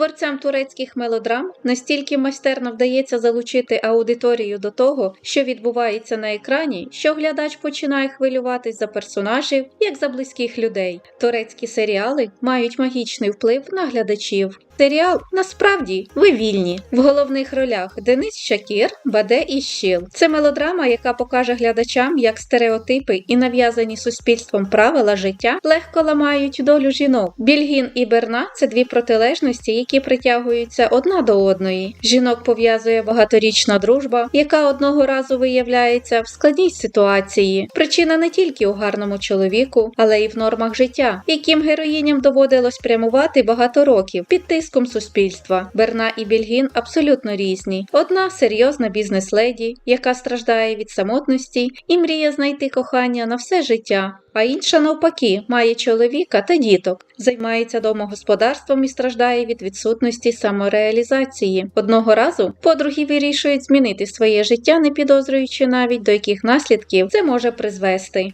Творцям турецьких мелодрам настільки майстерно вдається залучити аудиторію до того, що відбувається на екрані, що глядач починає хвилюватись за персонажів, як за близьких людей. Турецькі серіали мають магічний вплив на глядачів. Серіал насправді ви вільні. В головних ролях Денис Шакір, Баде і Щіл. Це мелодрама, яка покаже глядачам, як стереотипи і нав'язані суспільством правила життя легко ламають долю жінок. Більгін і Берна це дві протилежності, які притягуються одна до одної. Жінок пов'язує багаторічна дружба, яка одного разу виявляється в складній ситуації. Причина не тільки у гарному чоловіку, але й в нормах життя, яким героїням доводилось прямувати багато років під тиском суспільства. Берна і Більгін абсолютно різні. Одна серйозна бізнес-леді, яка страждає від самотності і мріє знайти кохання на все життя. А інша навпаки має чоловіка та діток, займається домогосподарством і страждає від відсутності самореалізації. Одного разу подруги вирішують змінити своє життя, не підозрюючи навіть до яких наслідків це може призвести.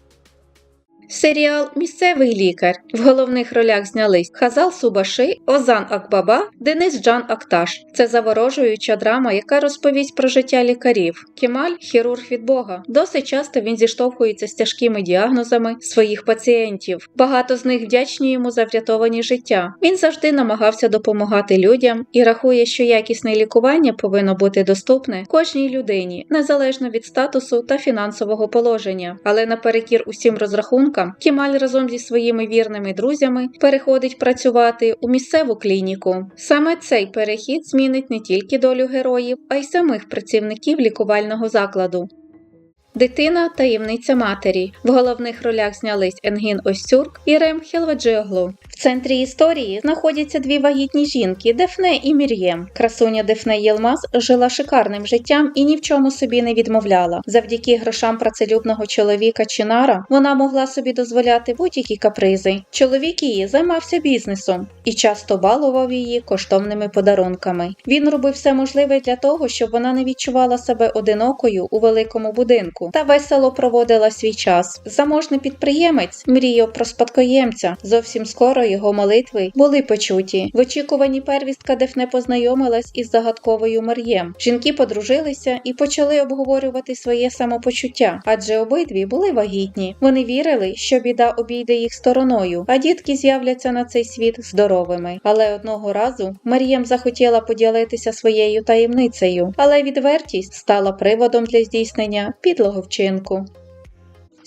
Серіал Місцевий лікар в головних ролях знялись Хазал Субаши, Озан Акбаба, Денис Джан Акташ. Це заворожуюча драма, яка розповість про життя лікарів. Кемаль хірург від Бога. Досить часто він зіштовхується з тяжкими діагнозами своїх пацієнтів. Багато з них вдячні йому за врятовані життя. Він завжди намагався допомагати людям і рахує, що якісне лікування повинно бути доступне кожній людині, незалежно від статусу та фінансового положення. Але наперекір усім розрахункам. Кемаль разом зі своїми вірними друзями переходить працювати у місцеву клініку. Саме цей перехід змінить не тільки долю героїв, а й самих працівників лікувального закладу. Дитина таємниця матері. В головних ролях знялись Енгін Остюрк і Рем Хелваджіоглу. В центрі історії знаходяться дві вагітні жінки Дефне і Мір'єм. Красуня Дефне Єлмаз жила шикарним життям і ні в чому собі не відмовляла. Завдяки грошам працелюбного чоловіка Чинара вона могла собі дозволяти будь-які капризи. Чоловік її займався бізнесом і часто балував її коштовними подарунками. Він робив все можливе для того, щоб вона не відчувала себе одинокою у великому будинку та весело проводила свій час. Заможний підприємець мріяв про спадкоємця. Зовсім скоро його молитви були почуті. В очікуванні первістка Дефне познайомилась із загадковою Мар'єм. Жінки подружилися і почали обговорювати своє самопочуття, адже обидві були вагітні. Вони вірили, що біда обійде їх стороною, а дітки з'являться на цей світ здоровими. Але одного разу Мар'єм захотіла поділитися своєю таємницею, але відвертість стала приводом для здійснення підлого вчинку.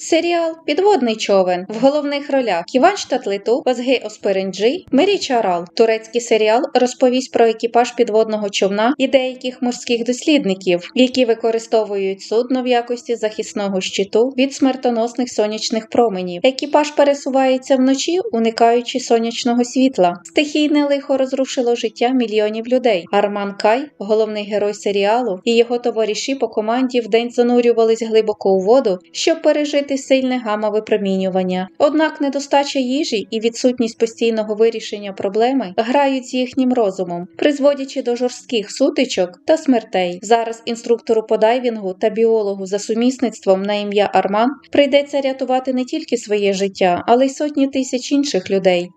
Серіал Підводний човен в головних ролях Ківан Штатлиту, Озги Оспиринджи, Мері Чарал. Турецький серіал розповість про екіпаж підводного човна і деяких морських дослідників, які використовують судно в якості захисного щиту від смертоносних сонячних променів. Екіпаж пересувається вночі, уникаючи сонячного світла. Стихійне лихо розрушило життя мільйонів людей. Арман Кай, головний герой серіалу, і його товариші по команді вдень занурювались глибоко у воду, щоб пережити сильне гамма випромінювання. Однак недостача їжі і відсутність постійного вирішення проблеми грають з їхнім розумом, призводячи до жорстких сутичок та смертей. Зараз інструктору по дайвінгу та біологу за сумісництвом на ім'я Арман прийдеться рятувати не тільки своє життя, але й сотні тисяч інших людей.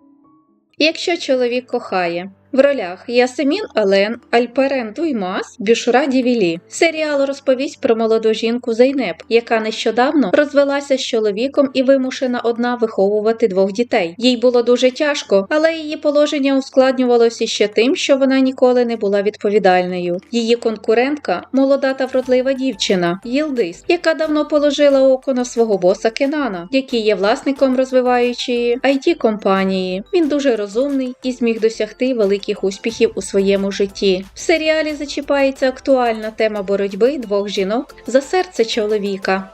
Якщо чоловік кохає. В ролях Ясемін Ален, Альперен Дуймас, Бюшра Дівілі. Серіал розповість про молоду жінку Зейнеп, яка нещодавно розвелася з чоловіком і вимушена одна виховувати двох дітей. Їй було дуже тяжко, але її положення ускладнювалося ще тим, що вона ніколи не була відповідальною. Її конкурентка молода та вродлива дівчина Їлдис, яка давно положила око на свого боса Кенана, який є власником розвиваючої it компанії. Він дуже розумний і зміг досягти великих великих успіхів у своєму житті. В серіалі зачіпається актуальна тема боротьби двох жінок за серце чоловіка.